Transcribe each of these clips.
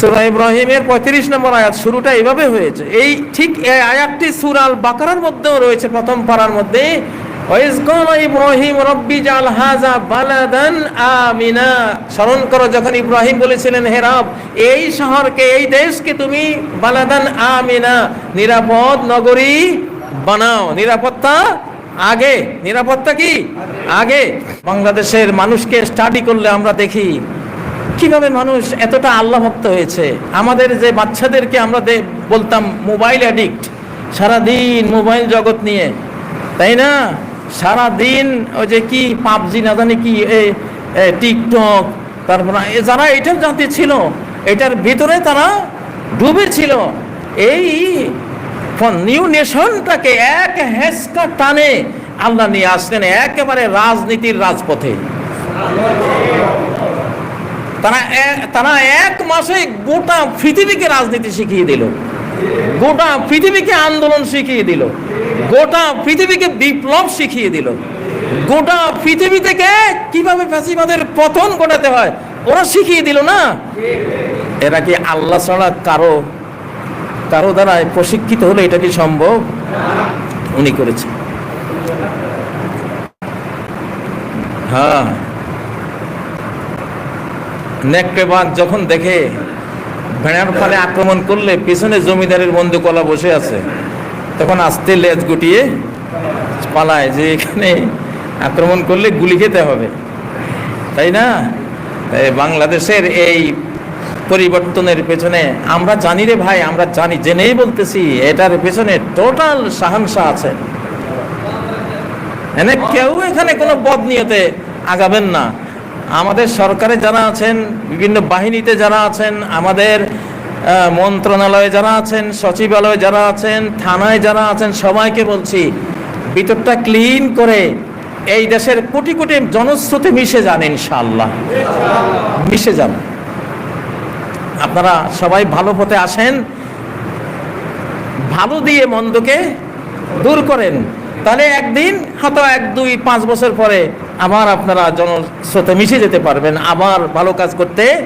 সুরা ইব্রাহিমের পঁয়ত্রিশ নম্বর আয়াত শুরুটা এইভাবে হয়েছে। এই ঠিক এই আয়াতটি সুরাল বাকারার মধ্যেও রয়েছে, প্রথম পাড়ার মধ্যে। ইব্রাহিম, রব্বি জাল হাযা বালাদান আমিনা। স্মরণ করো, যখন ইব্রাহিম বলেছিলেন, হে রব, এই শহরকে, এই দেশকে তুমি বালাদান আমিনা, নিরাপদ নগরী বানাও। নিরাপত্তা আগে। নিরাপত্তা কি? আগে। বাংলাদেশের মানুষকে স্টাডি করলে আমরা দেখি কীভাবে মানুষ এতটা আল্লাহ ভক্ত হয়েছে? আমাদের যে বাচ্চাদেরকে আমরা বলতাম মোবাইল অ্যাডিক্ট সারাদিন মোবাইল জগৎ নিয়ে। তাই না? সারাদিন ওই যে কি পাবজি না জানি কি টিকটক, তারপর যারা এটার জাতি ছিল, এটার ভিতরে তারা ডুবে ছিল। এই নিউ নেশনটাকে এক হেসকা টানে আল্লাহ নিয়ে আসলেন, একেবারে রাজনীতির রাজপথে। তারা তারা এক মাসে গোটা পৃথিবীকে রাজনীতি শিখিয়ে দিল। গোটা পৃথিবীকে আন্দোলন শিখিয়ে দিল। গোটা পৃথিবীকে বিপ্লব শিখিয়ে দিল। গোটা পৃথিবী থেকে কীভাবে ফ্যাসিবাদের পতন ঘটাতে হয়, ওরা শিখিয়ে দিল না। এরা কি আল্লাহ ছাড়া কারও কারও দ্বারা প্রশিক্ষিত হলে এটা কি সম্ভব? উনি করেছে হ্যাঁ। নেকড়ে বাঘ যখন দেখে ভেড়ার ফলে আক্রমণ করলে পিছনে জমিদারের বন্ধু কলা বসে আছে, তখন আস্তে লেজ গুটিয়ে পালায় যে এখানে আক্রমণ করলে গুলি খেতে হবে। তাই না? বাংলাদেশের এই পরিবর্তনের পেছনে আমরা জানি রে ভাই, আমরা জানি, জেনেই বলতেছি, এটার পেছনে টোটাল সাহাংসা আছে। কেউ এখানে কোনো পদ নিয়তে আগাবেন না। আমাদের সরকারে যারা আছেন, বিভিন্ন বাহিনীতে যারা আছেন, আমাদের মন্ত্রণালয়ে যারা আছেন, সচিবালয়ে যারা আছেন, থানায় যারা আছেন, সবাইকে বলছি, ভিতরটা ক্লিন করে এই দেশের কোটি কোটি জনস্রোতে মিশে যান ইনশাআল্লাহ। মিশে যান। আপনারা সবাই ভালো পথে আসেন, ভালো দিয়ে মন্দকে দূর করেন। তাহলে একদিন, হয়তো এক, দুই, পাঁচ বছর পরে আবার আপনারা জনস্রোতে মিশে যেতে পারবেন, আবার ভালো কাজ করতে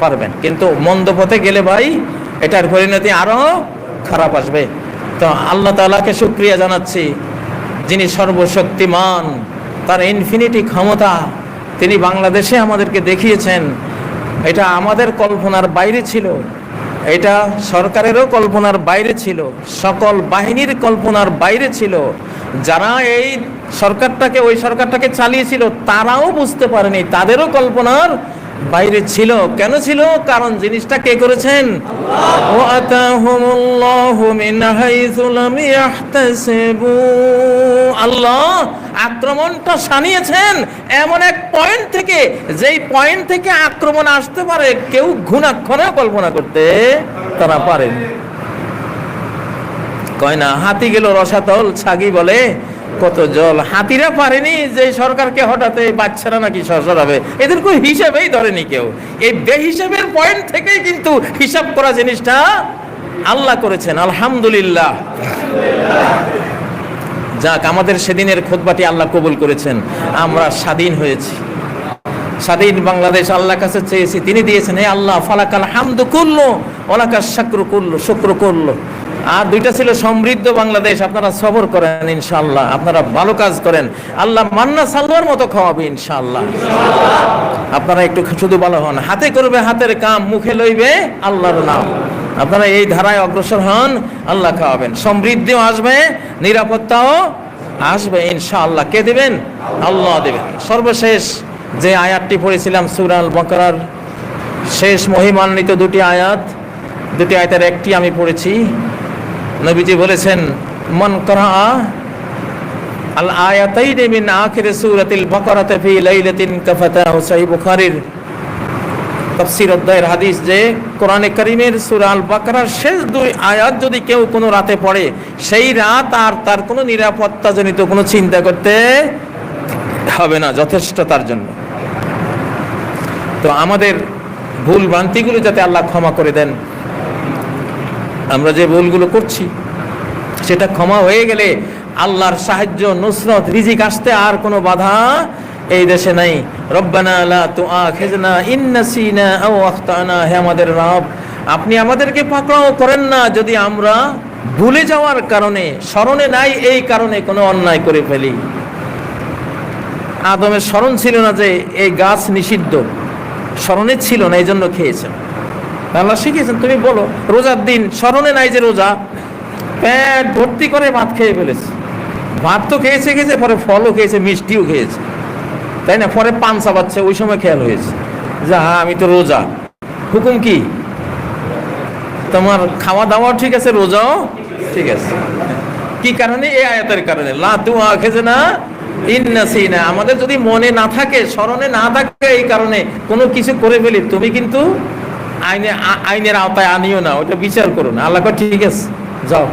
পারবেন। কিন্তু মন্দ পথে গেলে ভাই, এটার পরিণতি আরও খারাপ আসবে। তো আল্লাহ তাআলাকে শুক্রিয়া জানাচ্ছি, যিনি সর্বশক্তিমান, তার ইনফিনিটি ক্ষমতা তিনি বাংলাদেশে আমাদেরকে দেখিয়েছেন। এটা আমাদের কল্পনার বাইরে ছিল। এটা সরকারেরও কল্পনার বাইরে ছিল, সকল বাহিনীর কল্পনার বাইরে ছিল। যারা এই সরকারটাকে, ওই সরকারটাকে চালিয়েছিল, তারাও বুঝতে পারেনি, তাদেরও কল্পনার বাইরে ছিল, কেন ছিল? কারণ জিনিসটা কে করেছেন? আল্লাহ আক্রমণটা সানিয়েছেন এমন এক পয়েন্ট থেকে, যেই পয়েন্ট থেকে আক্রমণ আসতে পারে, কেউ ঘুণাক্ষণে কল্পনা করতে তারা পারেন। কয় না, হাতি গেল রসাতল, ছাগি বলে কত জল। হাতিরা পারেনি যে সরকারকে হঠাৎ এই বাচ্চারা নাকি সরাবে এদের কোনো হিসাবেই ধরেনি কেউ। এই বেহিসাবের পয়েন্ট থেকেই কিন্তু হিসাব করা জিনিসটা আল্লাহ করেছেন, আলহামদুলিল্লাহ। যাক, আমাদের সেদিনের খোদবাটি আল্লাহ কবুল করেছেন। আমরা স্বাধীন হয়েছি। স্বাধীন বাংলাদেশ আল্লাহর কাছে চেয়েছি। তিনি দিয়েছেন, হে আল্লাহ, ফালাকাল হামদু করল ওলাকার শাক্র করল শুক্র করল আর দুইটা ছিল সমৃদ্ধ বাংলাদেশ। আপনারা সবর করেন ইনশাল্লাহ আপনারা ভালো কাজ করেন। আল্লাহ মান্না সাল্লার মতো খাওয়াবে ইনশাল্লাহ আপনারা একটু শুধু ভালো হন। হাতে করবে হাতের কাম, মুখে লইবে আল্লাহর নাম। আপনারা এই ধারায় অগ্রসর হন, আল্লাহ খাওয়াবেন। সমৃদ্ধিও আসবে, নিরাপত্তাও আসবে ইনশাআল্লাহ। কে দেবেন? আল্লাহ দেবেন। সর্বশেষ যে আয়াতটি পড়েছিলাম সুরাল বকরার শেষ মহিমান্বিত দুটি আয়াত। দুটি আয়াতের একটি আমি পড়েছি। নবীজি বলেছেন, মন আল হাদিস যে বাকারার শেষ দুই আয়াত যদি কেউ কোনো রাতে পড়ে, সেই রাত আর তার কোনো নিরাপত্তাজনিত কোনো চিন্তা করতে হবে না, যথেষ্ট তার জন্য। তো আমাদের ভুল ভ্রান্তিগুলো যাতে আল্লাহ ক্ষমা করে দেন। আমরা যে ভুলগুলো করছি, সেটা ক্ষমা হয়ে গেলে আল্লাহর সাহায্য, নুসরত, রিজিক আসতে আর কোনো বাধা এই দেশে নাই। রব্বানা লা তুআখিজনা ইন নাসিনা আও আখতানা। হে আমাদের রব, আপনি আমাদেরকে পাকড়াও করেন না যদি আমরা ভুলে যাওয়ার কারণে, স্মরণে নাই এই কারণে কোনো অন্যায় করে ফেলি। আদমের স্মরণ ছিল না যে এই গাছ নিষিদ্ধ। স্মরণে ছিল না, এই জন্য খেয়েছেন। আল্লাহ শিখিয়েছেন, তুমি বলো, রোজার দিন, স্মরণে নাই যে রোজা, পেট ভর্তি করে ভাত খেয়ে ফেলেছে। ভাত তো খেয়েছে খেয়েছে, পরে ফলও খেয়েছে, মিষ্টিও খেয়েছে। তাই না? পরে পান চাবাচ্ছে ওই সময় খেয়াল হয়েছে যে হ্যাঁ আমি তো রোজা। হুকুম কি? তোমার খাওয়া দাওয়া ঠিক আছে, রোজাও ঠিক আছে। কি কারণে? এই আয়াতের কারণে। লা তু আখেছে না ইন্নাসিনা আমাদের যদি মনে না থাকে, স্মরণে না থাকে, এই কারণে কোনো কিছু করে ফেলি, তুমি কিন্তু আইনে আইনের আওতায় আনিও না, ওটা বিচার করো না আল্লাহ ঠিক আছে, যাও।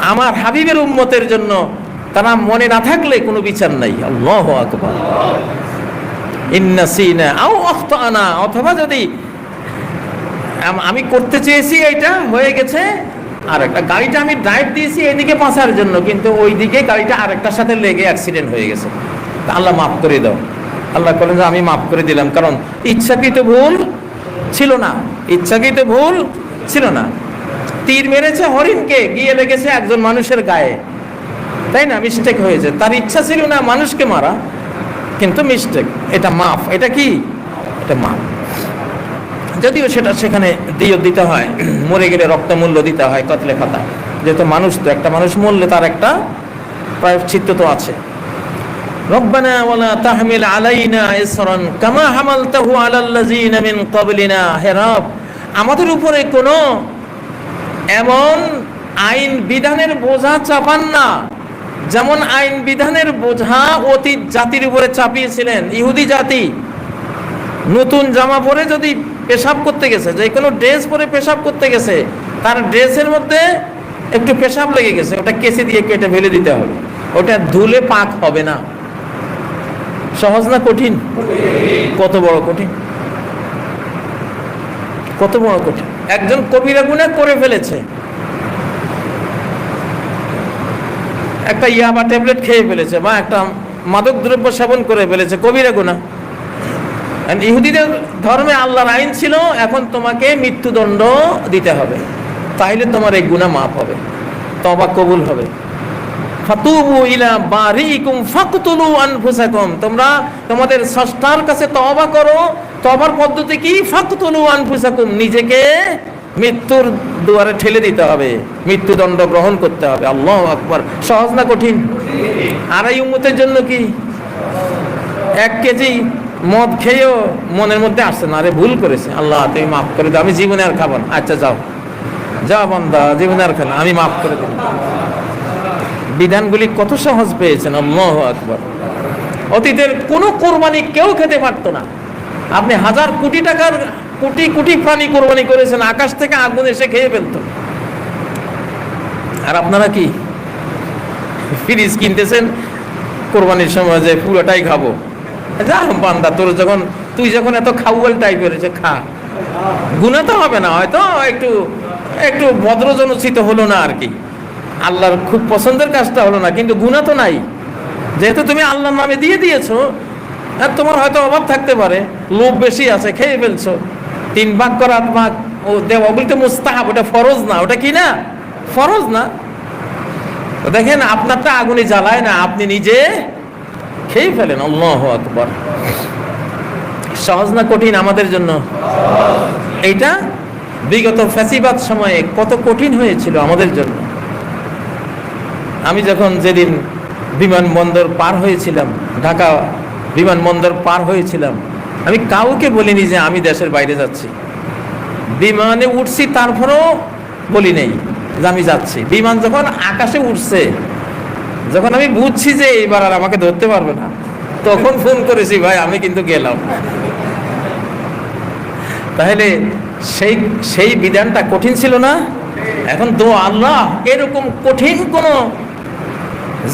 আমার হাবিবের উম্মতের জন্য তারা মনে না থাকলে কোনো বিচার নাই। আল্লাহ আকবার। আখতানা, অথবা যদি আম- আমি করতে চেয়েছি এটা হয়ে গেছে। আর একটা গাড়িটা আমি ড্রাইভ দিয়েছি এদিকে পাঁচার জন্য, কিন্তু ওই দিকে গাড়িটা আরেকটার সাথে লেগে অ্যাক্সিডেন্ট হয়ে গেছে। আল্লাহ মাফ করে দাও। আল্লাহ করেন যে, আমি মাফ করে দিলাম। কারণ ইচ্ছাকৃত ভুল ছিল না। ইচ্ছাকৃত ভুল ছিল না। তীর মেরেছে হরিণকে, গিয়ে লেগেছে একজন মানুষের গায়ে। তাই না? মিস্টেক হয়েছে। তার ইচ্ছা ছিল না মানুষকে মারা, কিন্তু মিস্টেক এটা মাফ এটা কি? এটা মাফ যদিও সেটা সেখানে দিয়ে দিতে হয়। মরে গেলে রক্তমূল্য দিতে হয়, কতলে খাতা। যেহেতু মানুষ তো একটা মানুষ মরলে তার একটা প্রায় প্রায়শ্চিত্ত তো আছে। তাহমিল আলাইনা ইসরান কামা হামালতাহু আলাল লাযিনা মিন ক্বাবলিনা। হে রব, আমাদের উপরে কোনো এমন আইন বিধানের বোঝা চাপান না। যেমন আইন বিধানের বোঝা অতীত জাতির উপরে চাপিয়েছিলেন, ইহুদি জাতি। নতুন জামা পরে যদি পেশাব করতে গেছে, যে কোনো ড্রেস পরে পেশাব করতে গেছে, তার ড্রেসের মধ্যে একটু পেশাব লেগে গেছে, ওটা কেসে দিয়ে কেটে ফেলে দিতে হবে। ওটা ধুলে পাক হবে না। সহজ না কঠিন? কত বড় কঠিন? কত বড় কঠিন? একজন কবিরা গুণা করে ফেলেছে। একটা ইয়াবা ট্যাবলেট খেয়ে ফেলেছে। বা একটা মাদক দ্রব্য সেবন করে ফেলেছে। কবিরা গুণা ইহুদিদের ধর্মে আল্লাহর আইন ছিল, এখন তোমাকে মৃত্যুদণ্ড দিতে হবে। তাহলে তোমার এই গুনাহ মাফ হবে তবা কবুল হবে। ফাতুবু ইলা বারিকুম ফাকতুলু আনফুসাকুম। তোমরা তোমাদের স্রষ্টার কাছে তওবা করো। তওবার পদ্ধতি কি? ফাকতুলু আনফুসাকুম। নিজেকে মৃত্যুর দুয়ারে ঠেলে দিতে হবে। মৃত্যুদণ্ড গ্রহণ করতে হবে। আল্লাহ আকবার। সহজ না কঠিন? আড়াই উম্মতের জন্য কি? এক কেজি মদ খেয়েও মনের মধ্যে আসছে না। আরে ভুল করেছে। আল্লাহ, তুমি মাফ করে দাও। আমি জীবনে আর খাব আচ্ছা যাও। যাও বন্ধা, জীবনে আর খেলো আমি মাফ করে দিলাম। বিধানগুলি কত সহজ পেয়েছেন? আল্লাহ আকবর। অতীতের কোনো কোরবানি কেউ খেতে পারতো না। আপনি হাজার কোটি টাকার কোটি কোটি প্রাণী কোরবানি করেছেন, আকাশ থেকে আগুন এসে খেয়ে ফেলতো। আর আপনারা কি ফ্রিজ কিনতেছেন? কোরবানির সময় যে পুরোটাই খাব। যা বান্দা, তোর যখন তুই যখন এত খাউয়াল টাইপের যে খা। গুণা তো হবে না, হয়তো একটু একটু ভদ্রজনচিত হলো না আর কি। আল্লাহর খুব পছন্দের কাজটা হলো না, কিন্তু গুণা তো নাই। যেহেতু তুমি আল্লাহর নামে দিয়ে দিয়েছ, আর তোমার হয়তো অভাব থাকতে পারে, লোভ বেশি আছে, খেয়ে ফেলছো। তিন ভাগ করা ভাগ, ও দেওয়া ওগুলি তো মুস্তাহাব, ওটা ফরজ না, ওটা কি না? ফরজ না। দেখেন, আপনারটা আগুনে জ্বালায় না, আপনি নিজে খেয়ে ফেলেন, আল্লাহ আকবর। সহজ না কঠিন আমাদের জন্য? এইটা বিগত ফ্যাসিবাদ সময়ে কত কঠিন হয়েছিল আমাদের জন্য। আমি যখন যেদিন বিমানবন্দর পার হয়েছিলাম, ঢাকা বিমানবন্দর পার হয়েছিলাম, আমি কাউকে বলিনি যে আমি দেশের বাইরে যাচ্ছি। বিমানে উঠছি, তারপরেও বলি নেই যে আমি যাচ্ছি। বিমান যখন আকাশে উঠছে, যখন আমি বুঝছি যে এইবার আর আমাকে ধরতে পারবে না, তখন ফোন করেছি, ভাই, আমি কিন্তু গেলাম। তাহলে সেই সেই বিধানটা কঠিন ছিল না। এখন তো আল্লাহ এরকম কঠিন কোন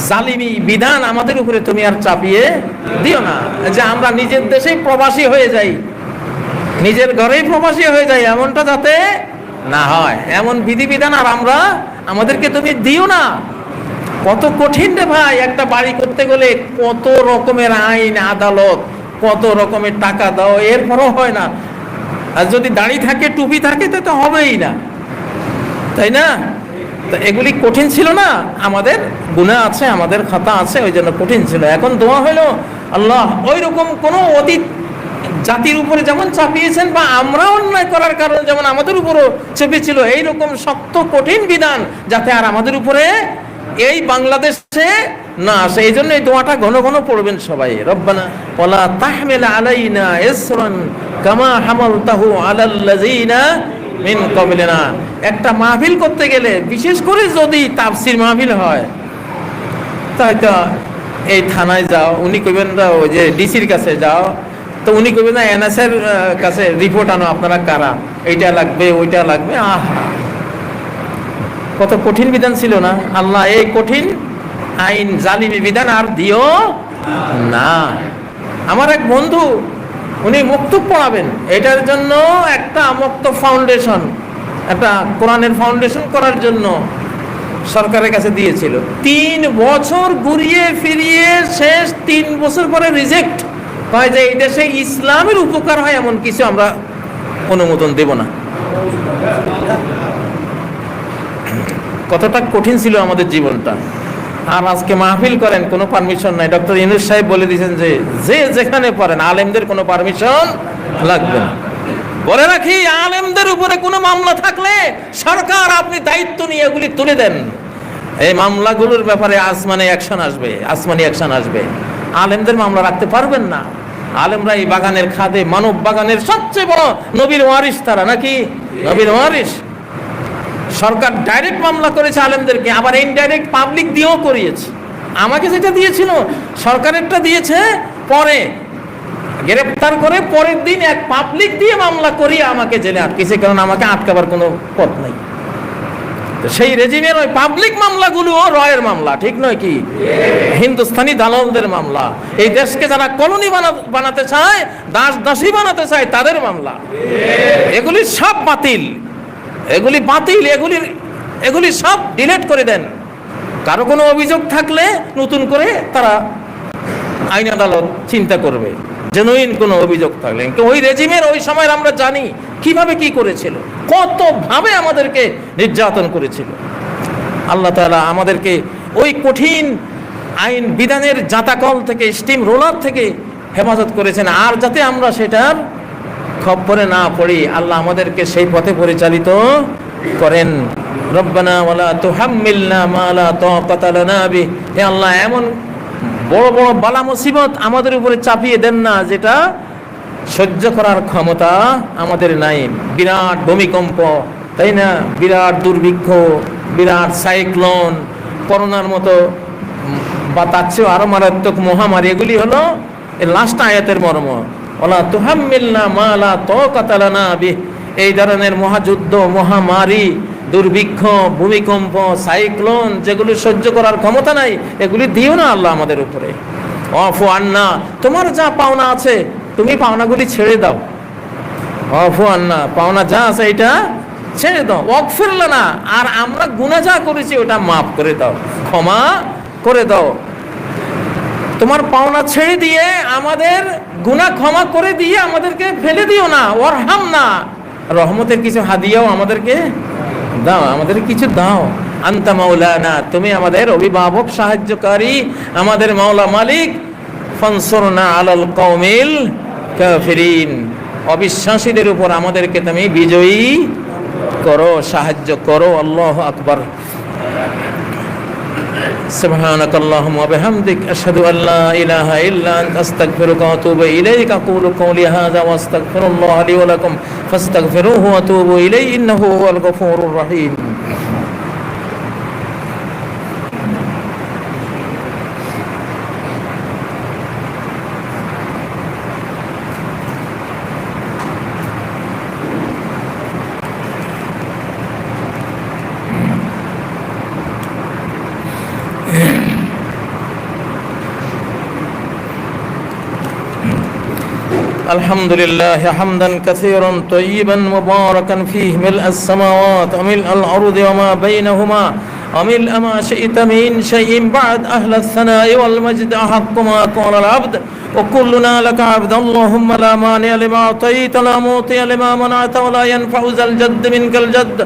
জালিমি বিধান আমাদের উপরে তুমি আর চাপিয়ে দিও না। যে আমরা নিজের দেশেই প্রবাসী হয়ে যাই, নিজের ঘরেই প্রবাসী হয়ে যাই, এমনটা যাতে না হয়। এমন বিধিবিধান আর আমরা আমাদেরকে তুমি দিও না। কত কঠিন রে ভাই, একটা বাড়ি করতে গেলে কত রকমের আইন, আদালত, কত রকমের টাকা দাও, এরপরও হয় না। আর যদি দাড়ি থাকে, টুপি থাকে, তো হবেই না। তাই না? তো এগুলি কঠিন ছিল না? আমাদের গুণা আছে, আমাদের খাতা আছে, ওই জন্য কঠিন ছিল। এখন দোয়া হলো, আল্লাহ ওই রকম কোনো অতীত জাতির উপরে যেমন চাপিয়েছেন বা আমরা অন্যায় করার কারণে যেমন আমাদের উপরও চেপেছিল, এইরকম শক্ত, কঠিন বিধান যাতে আর আমাদের উপরে এই বাংলাদেশে না আসে। এই জন্য এই দোয়াটা ঘন ঘন পড়বেন সবাই। রব্বানা ওলা তাহমিল আলাইনা ইসরান কামা হামালতাহু আলাল্লাযিনা মিন কবলিনা। একটা মাহফিল করতে গেলে, বিশেষ করে যদি তাপসির মাহফিল হয় তাই তো এই থানায় যাও, উনি কইবেন না ওই যে ডিসির কাছে যাও, তো উনি কইবেন না এনএসের কাছে রিপোর্ট আনো আপনারা কারা? এইটা লাগবে, ওইটা লাগবে, আহ। কত কঠিন বিধান ছিল না? আল্লাহ এই কঠিন আইন, জালিমি বিধান আর দিও না। আমার এক বন্ধু উনি মুক্তব পড়াবেন এটার জন্য একটা মুক্ত ফাউন্ডেশন একটা কোরআনের ফাউন্ডেশন করার জন্য সরকারের কাছে দিয়েছিল। তিন বছর ঘুরিয়ে ফিরিয়ে শেষ তিন বছর পরে রিজেক্ট হয় যে এই দেশে ইসলামের উপকার হয় এমন কিছু আমরা অনুমোদন দেব না। কতটা কঠিন ছিল আমাদের জীবনটা। আর আজকে মাহফিল করেন, কোনো পারমিশন নাই। ডক্টর ইনুস সাহেব বলে দিয়েছেন যে যে যেখানে পড়েন, আলেমদের কোনো পারমিশন লাগবে না। বলে রাখি, আলেমদের উপরে কোনো মামলা থাকলে সরকার আপনি দায়িত্ব নিয়ে এগুলি তুলে দেন। এই মামলাগুলোর ব্যাপারে আসমানে অ্যাকশন আসবে, আসমানি অ্যাকশন আসবে। আলেমদের মামলা রাখতে পারবেন না। আলেমরা এই বাগানের খাদে, মানব বাগানের সবচেয়ে বড় নবীর ওয়ারিস তারা নাকি? নবীর ওয়ারিস সরকার ডাইরেক্ট মামলা করেছে আলেমদেরকে, আবার ইনডাইরেক্ট পাবলিক দিয়েও করিয়েছে। আমাকে যেটা দিয়েছিল, সরকারেরটা দিয়েছে পরে। গ্রেপ্তার করে পরের দিন এক পাবলিক দিয়ে মামলা করিয়ে আমাকে জেলে আটকেছে কারণ আমাকে আটকাবার কোনো পথ নাই। তো সেই রেজিমের ওই পাবলিক মামলাগুলো রয়ের মামলা, ঠিক নয় কি? হিন্দুস্তানি দালালদের মামলা। এই দেশকে যারা কলোনি বানা- বানাতে চায় দাস দাসী বানাতে চায়, তাদের মামলা। এগুলি সব বাতিল। এগুলি বাতিল, এগুলি এগুলি সব ডিলেট করে দেন। কারও কোনো অভিযোগ থাকলে নতুন করে তারা আইন আদালত চিন্তা করবে। জেনুইন কোনো অভিযোগ থাকলে। কিন্তু ওই রেজিমের ওই সময় আমরা জানি কীভাবে কি করেছিল। কতভাবে আমাদেরকে নির্যাতন করেছিল। আল্লাহ তালা আমাদেরকে ওই কঠিন আইন বিধানের জাতাকল থেকে স্টিম রোলার থেকে হেফাজত করেছেন। আর যাতে আমরা সেটার খপ্পরে না পড়ি, আল্লাহ আমাদেরকে সেই পথে পরিচালিত করেন। আল্লাহ, এমন বড় বড় বালা মুসিবত আমাদের উপরে চাপিয়ে দেন না, যেটা সহ্য করার ক্ষমতা আমাদের নাই। বিরাট ভূমিকম্প, তাই না? বিরাট দুর্ভিক্ষ, বিরাট সাইক্লোন, করোনার মতো বা তার চেয়েও আরও মারাত্মক মহামারী, এগুলি হলো লাস্ট আয়াতের মর্ম। ওলা তুহাম্মিলনা মালা তো কাতালানা বি এই ধরনের মহাযুদ্ধ, মহামারী, দুর্ভিক্ষ, ভূমিকম্প, সাইক্লোন, যেগুলি সহ্য করার ক্ষমতা নাই, এগুলি দিও না আল্লাহ আমাদের উপরে। অফু আন্না, তোমার যা পাওনা আছে, তুমি পাওনাগুলি ছেড়ে দাও। অফু আন্না, পাওনা যা আছে এটা ছেড়ে দাও। অকফিরল না আর আমরা গুণা যা করেছি ওটা মাফ করে দাও, ক্ষমা করে দাও। তোমার পাওনা ছেড়ে দিয়ে আমাদের গুনাহ ক্ষমা করে দিয়ে আমাদেরকে ফেলে দিও না ওরহাম না রহমতের কিছু হাদিয়াও আমাদেরকে দাও, আমাদের কিছু দাও। আন্তা মাওলানা, তুমি আমাদের অভিভাবক, সাহায্যকারী, আমাদের মাওলা মালিক। ফনসরনা আলাল কৌমিল কাফিরিন। অবিশ্বাসীদের উপর আমাদেরকে তুমি বিজয়ী করো, সাহায্য করো। আল্লাহ আকবার। سبحانك اللهم وبحمدك أشهد أن لا إله إلا أنت أستغفرك وأتوب إليك. أقول قولي هذا وأستغفر الله لي ولكم فاستغفروه وأتوبوا إليه إنه هو الغفور الرحيم. الحمد لله حمدا كثيرا طيبا مباركا فيه ملء السماوات وملء الأرض وما بينهما وملء ما شئت من شيء بعد أهل الثناء والمجد أحق ما قال العبد وكلنا لك عبد اللهم لا مانع لما أعطيت لا معطي لما منعت ولا ينفع ذا الجد منك الجد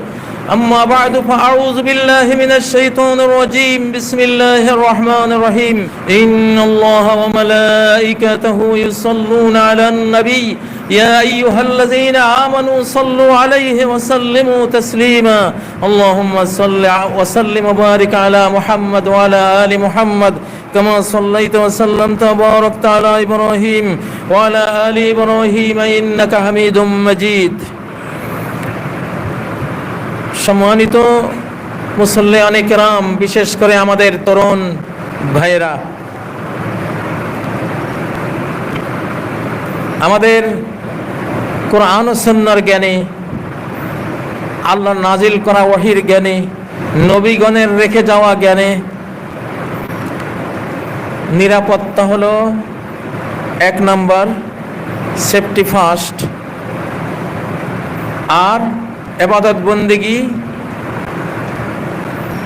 أما بعد فأعوذ بالله من الشيطان الرجيم. بسم الله الرحمن الرحيم. إن الله وملائكته يصلون على النبي. يا أيها الذين آمنوا صلوا عليه وسلموا تسليما. اللهم صل وسلم وبارك على محمد وعلى آل محمد كما صليت وسلمت وباركت على إبراهيم وعلى آل إبراهيم إنك حميد مجيد. সম্মানিত মুসল্লি অনেক রাম বিশেষ করে আমাদের তরুণ ভাইয়েরা। আমাদের ও জ্ঞানে আল্লাহ নাজিল করা ওহির জ্ঞানে, নবীগণের রেখে যাওয়া জ্ঞানে, নিরাপত্তা হলো এক নম্বর, সেফটি ফার্স্ট, আর এবাদত বন্দিগি,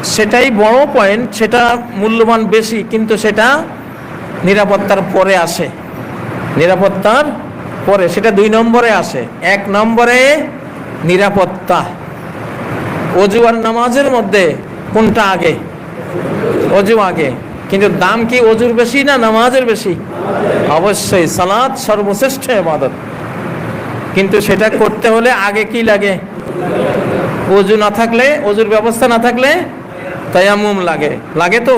সেটাই বড় পয়েন্ট সেটা মূল্যবান বেশি, কিন্তু সেটা নিরাপত্তার পরে আসে। নিরাপত্তার পরে, সেটা দুই নম্বরে আসে। এক নম্বরে নিরাপত্তা। অজু আর নামাজের মধ্যে কোনটা আগে? অজু আগে। কিন্তু দাম কি অজুর বেশি না নামাজের বেশি? অবশ্যই সালাদ সর্বশ্রেষ্ঠ এবাদত। কিন্তু সেটা করতে হলে আগে কি লাগে? অজু না থাকলে অজুর ব্যবস্থা না থাকলে তায়ামুম লাগে। লাগে তো?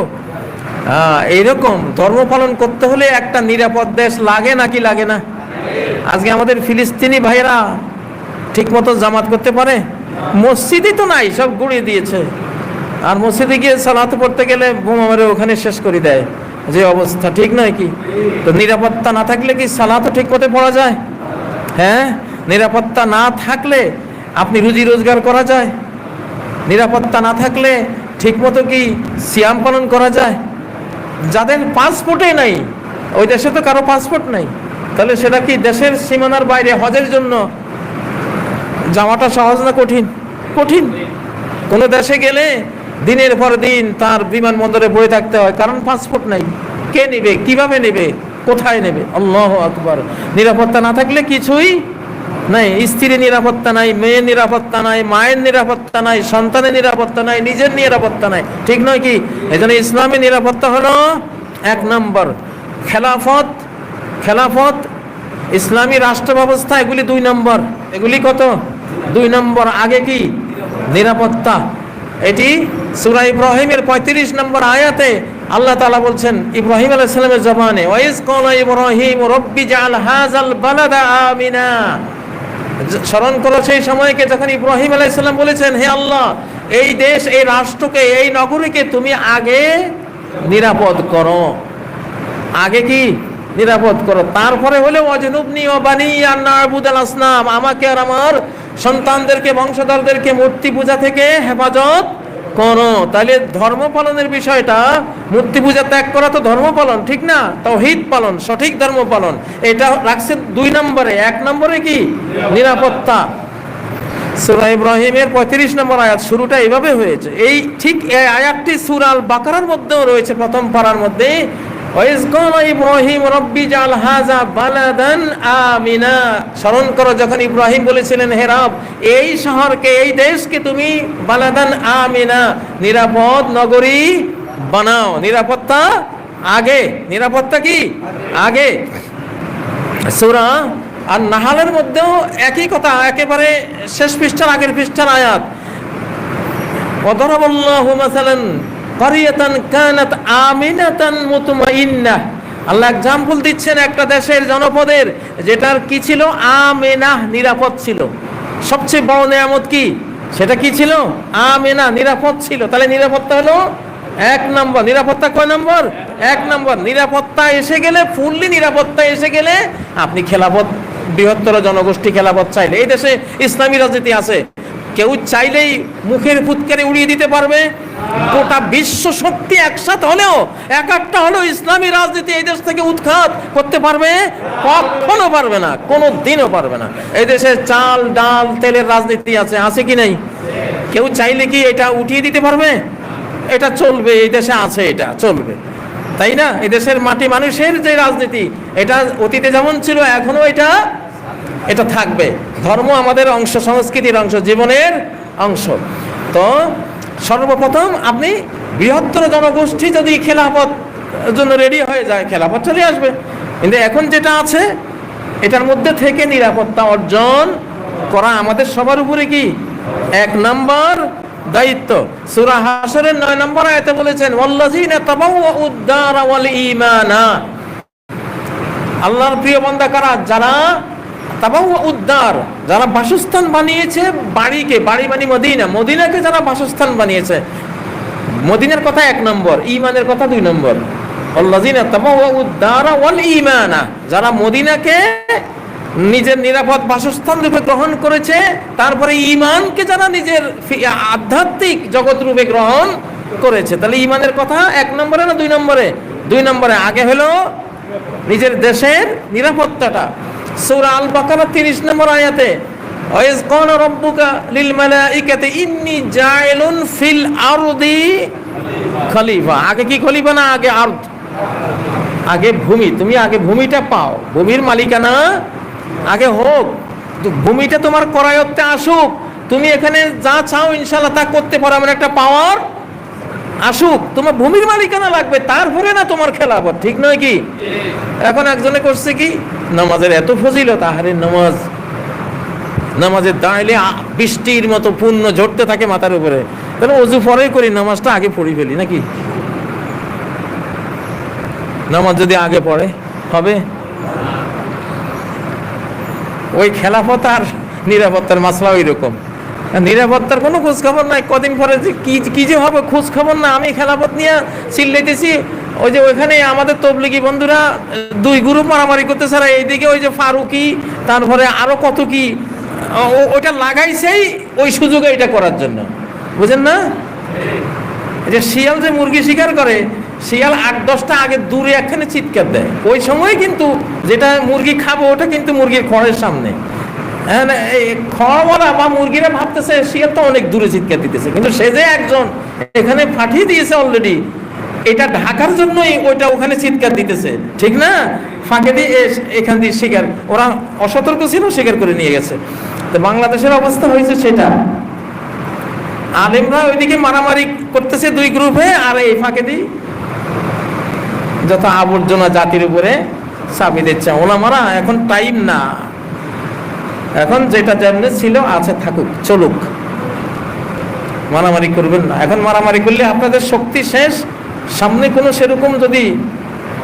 হ্যাঁ এইরকম ধর্ম পালন করতে হলে একটা নিরাপদ দেশ লাগে নাকি লাগে না? আজকে আমাদের ফিলিস্তিনি ভাইরা ঠিক মতো জামাত করতে পারে? মসজিদই তো নাই, সব গুড়িয়ে দিয়েছে। আর মসজিদে গিয়ে সালাত পড়তে গেলে বোমা মেরে ওখানে শেষ করে দেয়। যে অবস্থা, ঠিক নয় কি? তো নিরাপত্তা না থাকলে কি সালাতও ঠিক মতো পড়া যায়? হ্যাঁ নিরাপত্তা না থাকলে আপনি রুজি রোজগার করা যায়? নিরাপত্তা না থাকলে ঠিকমতো কি সিয়াম পালন করা যায়? যাদের পাসপোর্টে নাই, ওই দেশে তো কারও পাসপোর্ট নাই। তাহলে সেটা কি দেশের সীমানার বাইরে হজের জন্য যাওয়াটা সহজ না কঠিন? কঠিন। কোনো দেশে গেলে দিনের পর দিন তার বিমানবন্দরে বয়ে থাকতে হয়, কারণ পাসপোর্ট নাই। কে নেবে? কীভাবে নেবে? কোথায় নেবে? আল্লাহ আকবার। নিরাপত্তা না থাকলে কিছুই নাই, স্ত্রীর নিরাপত্তা নাই, মেয়ের নিরাপত্তা নাই, মায়ের নিরাপত্তা নাই, সন্তানের নিরাপত্তা নাই, নিজের নিরাপত্তা নাই। ঠিক নয় কি? এই জন্য ইসলামী নিরাপত্তা হলো এক নম্বর খেলাফত খেলাফত, ইসলামী রাষ্ট্র ব্যবস্থা এগুলি দুই নম্বর। এগুলি কত? দুই নম্বর। আগে কি? নিরাপত্তা। এটি সুরা ইব্রাহিমের পঁয়ত্রিশ নম্বর আয়াতে আল্লাহ তালা বলছেন, ইব্রাহিম আলাইসালামের জবানে ওয়াইজ কল ইব্রাহিম রব্বি জাল হাজাল বালাদা আমিনা। স্মরণ করো সেই সময়কে যখন ইব্রাহিম আলাইসাল্লাম বলেছেন, হে আল্লাহ, এই দেশ, এই রাষ্ট্রকে, এই নগরীকে তুমি আগে নিরাপদ করো। আগে কি নিরাপদ করো? তারপরে হলে অজনুবনি ও বানি আসনাম আমাকে আর আমার সন্তানদেরকে, বংশধরদেরকে মূর্তি পূজা থেকে হেফাজত করো। তাহলে ধর্ম পালনের বিষয়টা, মূর্তি পূজা ত্যাগ করা তো ধর্ম পালন, ঠিক না? তৌহিদ পালন, সঠিক ধর্ম পালন। এটা রাখছে দুই নম্বরে। এক নম্বরে কি? নিরাপত্তা। সুরা ইব্রাহিমের পঁয়ত্রিশ নম্বর আয়াত শুরুটা এইভাবে হয়েছে। এই ঠিক এই আয়াতটি সুরাল বাকারার মধ্যেও রয়েছে, প্রথম পাড়ার মধ্যে। ইব্রাহিম, রব্বি জাল হাজা বালাদান আমিনা। স্মরণ করো, যখন ইব্রাহিম বলেছিলেন, হে রব, এই শহরকে, এই দেশকে তুমি বালাদান আমিনা, নিরাপদ নগরী বানাও। নিরাপত্তা আগে, নিরাপত্তা কি? আগে। সুরা আর নাহালের মধ্যেও একই কথা, একেবারে শেষ পৃষ্ঠার আগের পৃষ্ঠার আয়াত। অদরবল্লাহ মাসালান করিয়াতান কানাত আমিনাতান মুতমাইন্না। আল্লাহ এক্সাম্পল দিচ্ছেন একটা দেশের জনপদের, যেটার কি ছিল? আমেনাহ নিরাপদ ছিল। সবচেয়ে বড় নিয়ামত কি? সেটা কি ছিল? আমেনা, নিরাপদ ছিল। তাহলে নিরাপত্তা হলো এক নম্বর। নিরাপত্তা কয় নম্বর? এক নম্বর। নিরাপত্তা এসে গেলে ফুললি নিরাপত্তা এসে গেলে আপনি খেলাপথ, বৃহত্তর জনগোষ্ঠী খেলাপথ চাইলে। এই দেশে ইসলামী রাজনীতি আছে। কেউ চাইলেই মুখের ফুৎকারে উড়িয়ে দিতে পারবে। গোটা বিশ্ব শক্তি একসাথে হলেও এক একটা হলেও ইসলামী রাজনীতি এই দেশ থেকে উৎখাত করতে পারবে, কখনো পারবে না কোনো দিনও পারবে না। এই দেশে চাল, ডাল, তেলের রাজনীতি আছে আছে কি নাই? কেউ চাইলে কি এটা উঠিয়ে দিতে পারবে? এটা চলবে, এই দেশে আছে এটা, চলবে। তাই না? এদেশের মাটি মানুষের যে রাজনীতি, এটা অতীতে যেমন ছিল এখনও এটা এটা থাকবে। ধর্ম আমাদের অংশ, সংস্কৃতির অংশ, জীবনের অংশ। তো সর্বপ্রথম আপনি বৃহত্তর জনগোষ্ঠী যদি খেলাফত জন্য রেডি হয়ে যায়, খেলাফত চলে আসবে। কিন্তু এখন যেটা আছে, এটার মধ্যে থেকে নিরাপত্তা অর্জন করা আমাদের সবার উপরে কি? এক নাম্বার দায়িত্ব। সুরা হাসরের নয় নম্বর আয়তে বলেছেন আল্লাহর প্রিয় বান্দা কারা? যারা তাবাওয়া উদ্দার যারা বাসস্থান বানিয়েছে বাড়িকে, বাড়ি মানে মদিনা, মদিনাকে যারা বাসস্থান বানিয়েছে। মদিনার কথা এক নম্বর ইমানের কথা দুই নম্বর। যারা মদিনাকে নিজের নিরাপদ বাসস্থান রূপে গ্রহণ করেছে, তারপরে ইমানকে যারা নিজের আধ্যাত্মিক জগৎ রূপে গ্রহণ করেছে। তাহলে ইমানের কথা এক নম্বরে না দুই নম্বরে? দুই নম্বরে আগে হলো নিজের দেশের নিরাপত্তাটা। সূরা আল বাকারা 30 নম্বর আয়াতে, ওয়াইজ ক্বালা রাব্বুকা লিল মালাইকাতি ইন্নী জাইলুন ফিল আরদি খলিফা। আগে কি খলিফা না আগে আরদ? আগে ভূমি। তুমি আগে ভূমিটা পাও। ভূমির মালিকানা আগে হোক। ভূমিটা তোমার করায়ত্তে আসুক। তুমি এখানে যা চাও ইনশাল্লাহ তা করতে পারো। এমন একটা পাওয়ার আসুক, তোমার ভূমির মালিকানা লাগবে, তারপরে না তোমার খেলাফত ঠিক নয় কি? এখন একজনে করছে কি? নামাজের এত ফজিল আহারে নামাজ, নামাজের দাঁড়াইলে বৃষ্টির মতো পূর্ণ ঝরতে থাকে মাথার উপরে। তাহলে অজু পরেই করি, নামাজটা আগে পড়ি ফেলি, নাকি? নামাজ যদি আগে পড়ে, হবে? ওই খেলাফত আর নিরাপত্তার মাসলা ওই রকম নিরাপত্তার কোনো খোঁজ খবর নাই। কদিন পরে যে কি কি যে হবে খোঁজ খবর না, আমি খেলাপথ নিয়ে চিল্লাইতেছি ওই যে ওইখানে আমাদের তবলিগি বন্ধুরা, দুই গ্রুপ মারামারি করতে ছাড়া এইদিকে ওই যে ফারুকি, তারপরে আরও কত কি ওইটা লাগাইছেই ওই সুযোগে এটা করার জন্য। বুঝেন না? যে শিয়াল যে মুরগি শিকার করে, শিয়াল আট দশটা আগে দূরে একখানে চিৎকার দেয়। ওই সময় কিন্তু যেটা মুরগি খাব, ওটা কিন্তু মুরগির খড়ের সামনে। হ্যাঁ না, এই খড়ওয়ালা বা মুরগিরা ভাবতেছে শিয়াল তো অনেক দূরে চিৎকার দিতেছে। কিন্তু সে যে একজন এখানে পাঠিয়ে দিয়েছে অলরেডি এটা ঢাকার জন্যই ওইটা ওখানে চিৎকার দিতেছে। ঠিক না? ফাঁকে দিয়ে এখান দিয়ে শিকার ওরা অসতর্ক ছিল শিকার করে নিয়ে গেছে। তো বাংলাদেশের অবস্থা হয়েছে সেটা। আলেমরা ওইদিকে মারামারি করতেছে দুই গ্রুপে আর এই ফাঁকে দিই যত আবর্জনা জাতির উপরে চাপি দিচ্ছে। ওলামারা এখন টাইম না। এখন যেটা যেমনি ছিল আছে থাকুক, চলুক। মারামারি করবেন না। এখন মারামারি করলে আপনাদের শক্তি শেষ। সামনে কোনো সেরকম যদি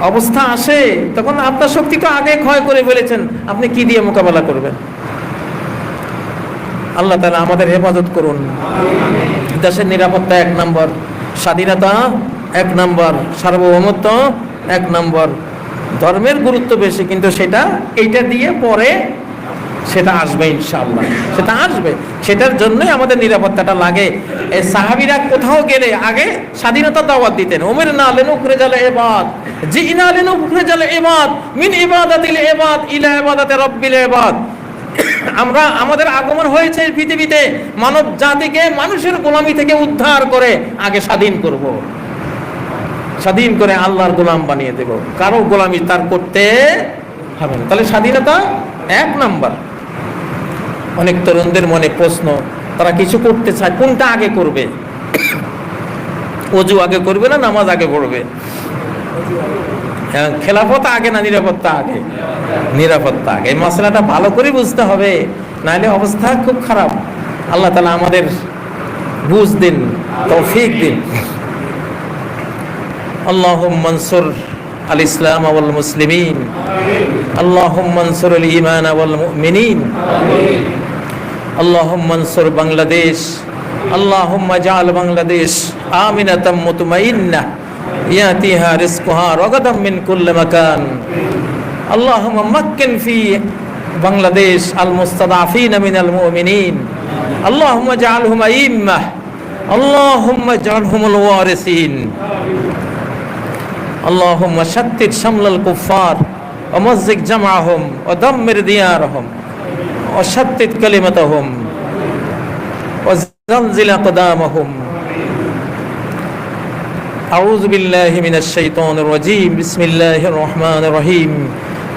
অবস্থা আসে, তখন আপনার শক্তি তো আগে ক্ষয় করে ফেলেছেন। আপনি কি দিয়ে মোকাবেলা করবেন? আল্লাহ তালা আমাদের হেফাজত করুন। দেশের নিরাপত্তা এক নম্বর, স্বাধীনতা এক নম্বর, সার্বভৌমত্ব এক নম্বর। ধর্মের গুরুত্ব বেশি, কিন্তু সেটা এইটা দিয়ে পরে সেটা আসবে ইনশাআল্লাহ। সেটা আসবে। সেটার জন্যই আমাদের নিরাপত্তাটা লাগে। এই সাহাবিরা কোথাও গেলে আগে স্বাধীনতা দাওয়াত দিতেন। ওমের না লেনু উখরে জালে এবাদ জি ইনা লেনু উখরে জালে এবাদ মিন ইবাদাতিল এবাদ ইলা ইবাদাতে রব্বিল এবাদ আমরা, আমাদের আগমন হয়েছে পৃথিবীতে। মানব জাতিকে মানুষের গোলামি থেকে উদ্ধার করে আগে স্বাধীন করব। স্বাধীন করে আল্লাহর গোলাম বানিয়ে দেব। কারও গোলামি তার করতে হবে না। তাহলে স্বাধীনতা এক নাম্বার। অনেক তরুণদের মনে প্রশ্ন তারা কিছু করতে চায় কোনটা আগে করবে? অজু আগে করবে না নামাজ আগে পড়বে? হ্যাঁ, খেলাফত আগে না নিরাপত্তা আগে? নিরাপত্তা আগে। এই মশলাটা ভালো করে বুঝতে হবে নাহলে অবস্থা খুব খারাপ। আল্লাহ তালা আমাদের বুঝ দিন তৌফিক দিন। আল্লাহ মনসুর আল ইসলাম আল মুসলিমিন আল্লাহ মনসুর আল ইমান আল মুমিনিন اللهم انصر بنغلاديش اللهم اجعل بنغلاديش آمنة مطمئنة يأتيها رزقها رغدا من كل مكان اللهم مكن في بنغلاديش المستضعفين من المؤمنين اللهم اجعلهم أئمة اللهم اجعلهم الوارثين اللهم شتت شمل الكفار ومزق جمعهم ودمر ديارهم وشتت كلمتهم وزلزل أقدامهم. أعوذ بالله من الشيطان الرجيم. بسم الله الرحمن الرحيم.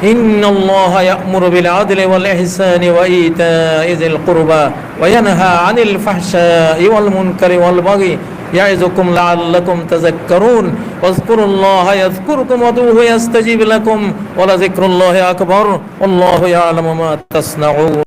إن الله يأمر بالعدل والإحسان وإيتاء ذي القربى وينهى عن الفحشاء والمنكر والبغي. يعظكم لعلكم تذكرون. واذكروا الله يذكركم وادعوه يستجيب لكم. ولذكر الله أكبر. والله يعلم ما تصنعون.